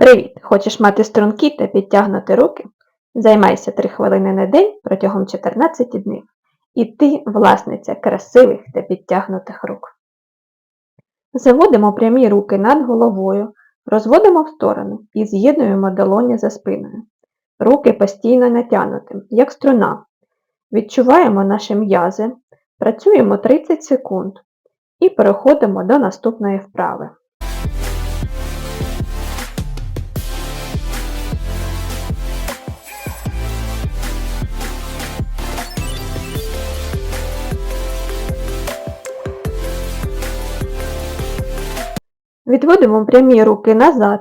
Привіт! Хочеш мати стрункі та підтягнути руки? Займайся 3 хвилини на день протягом 14 днів. І ти власниця красивих та підтягнутих рук. Заводимо прямі руки над головою, розводимо в сторони і з'єднуємо долоні за спиною. Руки постійно натягнуті, як струна. Відчуваємо наші м'язи, працюємо 30 секунд і переходимо до наступної вправи. Відводимо прямі руки назад.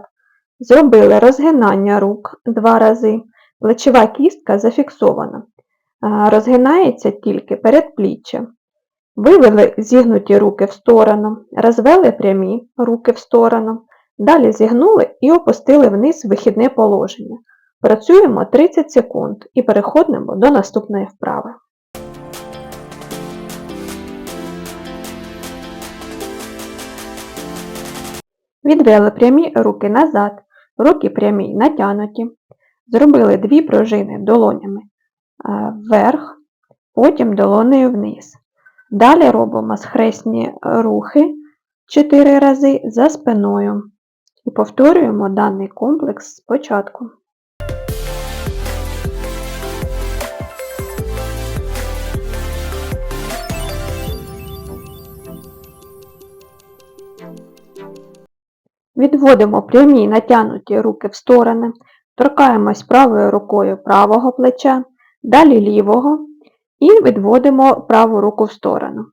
Зробили розгинання рук два рази. Плечова кістка зафіксована. Розгинається тільки передпліччя. Вивели зігнуті руки в сторону, розвели прямі руки в сторону. Далі зігнули і опустили вниз вихідне положення. Працюємо 30 секунд і переходимо до наступної вправи. Відвели прямі руки назад, руки прямі натянуті. Зробили дві пружини долонями е, вверх, потім долонею вниз. Далі робимо схресні рухи 4 рази за спиною. І повторюємо даний комплекс спочатку. Відводимо прямі натягнуті руки в сторони, торкаємось правою рукою правого плеча, далі лівого і відводимо праву руку в сторону.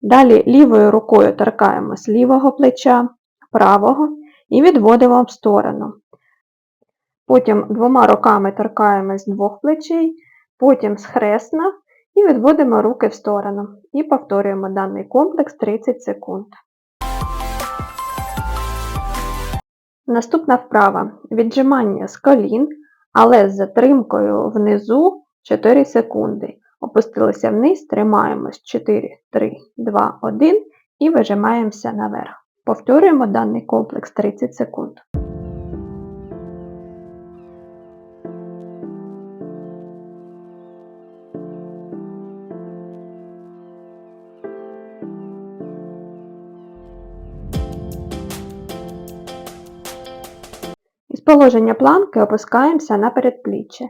Далі лівою рукою торкаємось лівого плеча, правого і відводимо в сторону. Потім двома руками торкаємось двох плечей, потім схресно і відводимо руки в сторону. І повторюємо даний комплекс 30 секунд. Наступна вправа віджимання з колін, але з затримкою внизу 4 секунди. Опустилися вниз, тримаємось 4, 3, 2, 1 і вижимаємося наверх. Повторюємо даний комплекс 30 секунд. Положення планки опускаємося на передпліччя.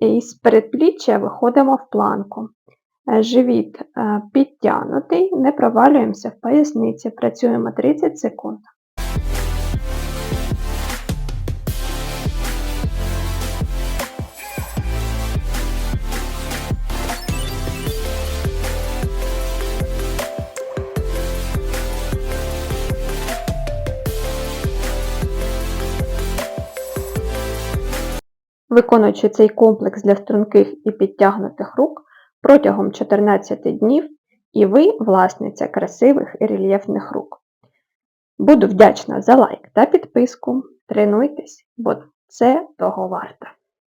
І з передпліччя виходимо в планку. Е, Живіт е, підтягнутий, не провалюємося в поясниці, працюємо 30 секунд. Виконуючи цей комплекс для струнких і підтягнутих рук протягом 14 днів, і ви власниця красивих і рельєфних рук. Буду вдячна за лайк та підписку. Тренуйтесь, бо це того варто.